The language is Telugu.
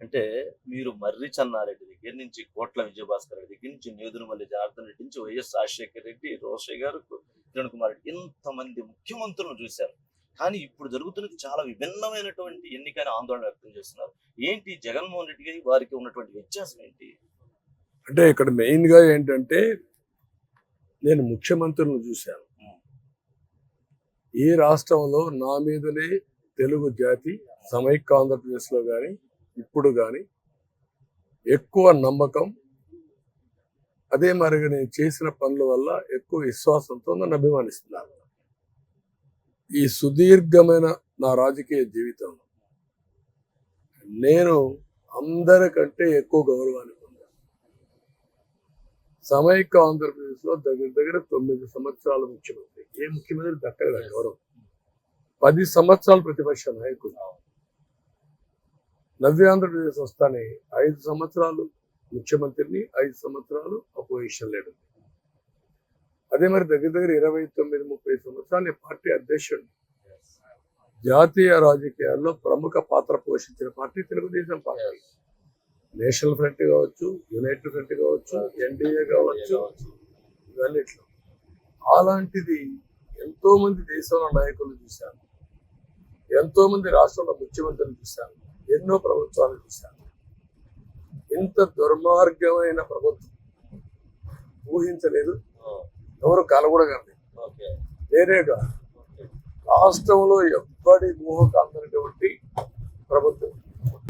అంటే మీరు మర్రి చెన్నారెడ్డి దగ్గర నుంచి కోట్ల విజయభాస్కర్ రెడ్డి దగ్గర నుంచి నేదురుమల్లి జనార్దన్ రెడ్డి నుంచి వైఎస్ రాజశేఖర రెడ్డి రోషయ్య గారు కిరణ్ కుమార్ రెడ్డి ఇంతమంది ముఖ్యమంత్రులను చూశారు. కానీ ఇప్పుడు జరుగుతున్నది చాలా విభిన్నమైనటువంటి ఎన్నికైన ఆందోళన వ్యక్తం చేస్తున్నారు. ఏంటి జగన్మోహన్ రెడ్డి గారి వారికి ఉన్నటువంటి వ్యత్యాసం ఏంటి? అంటే ఇక్కడ మెయిన్గా ఏంటంటే నేను ముఖ్యమంత్రులను చూశాను. ఈ రాష్ట్రంలో నా మీదనే తెలుగు జాతి సమైక్య ఆంధ్రప్రదేశ్లో కానీ ఇప్పుడు కానీ ఎక్కువ నమ్మకం అదే మరి నేను చేసిన పనుల వల్ల ఎక్కువ విశ్వాసంతో నన్ను అభిమానిస్తున్నారు. ఈ సుదీర్ఘమైన నా రాజకీయ జీవితంలో నేను అందరికంటే ఎక్కువ గౌరవాన్ని పొందాను. సమైక్య ఆంధ్రప్రదేశ్లో దగ్గర దగ్గర తొమ్మిది సంవత్సరాల ముఖ్యమంత్రి. ఏ ముఖ్యమంత్రి దక్కలేదు? గౌరవం. పది సంవత్సరాల ప్రతిపక్ష నాయకుడు. నవ్య ఆంధ్రప్రదేశ్ వస్తానే ఐదు సంవత్సరాలు ముఖ్యమంత్రిని ఐదు సంవత్సరాలు అపోజిషన్ లీడర్. అదే మరి దగ్గర దగ్గర ఇరవై తొమ్మిది ముప్పై సంవత్సరాలు పార్టీ అధ్యక్షుడు. జాతీయ రాజకీయాల్లో ప్రముఖ పాత్ర పోషించిన party Telugu Desam party. National front కావచ్చు యునైటెడ్ ఫ్రంట్ కావచ్చు ఎన్డీఏ కావచ్చు ఇవన్నిట్లో. అలాంటిది ఎంతో మంది దేశంలో నాయకులు చూశాను. ఎంతో మంది రాష్ట్రంలో ముఖ్యమంత్రులు చూశాను. ఎన్నో ప్రభుత్వాలు చూశాను ఇంత దుర్మార్గమైన ప్రభుత్వం ఊహించలేదు. ఎవరు కలగూడగండి వేరేగా రాష్ట్రంలో ఎవ్వడి ఊహకు అందనటువంటి ప్రభుత్వం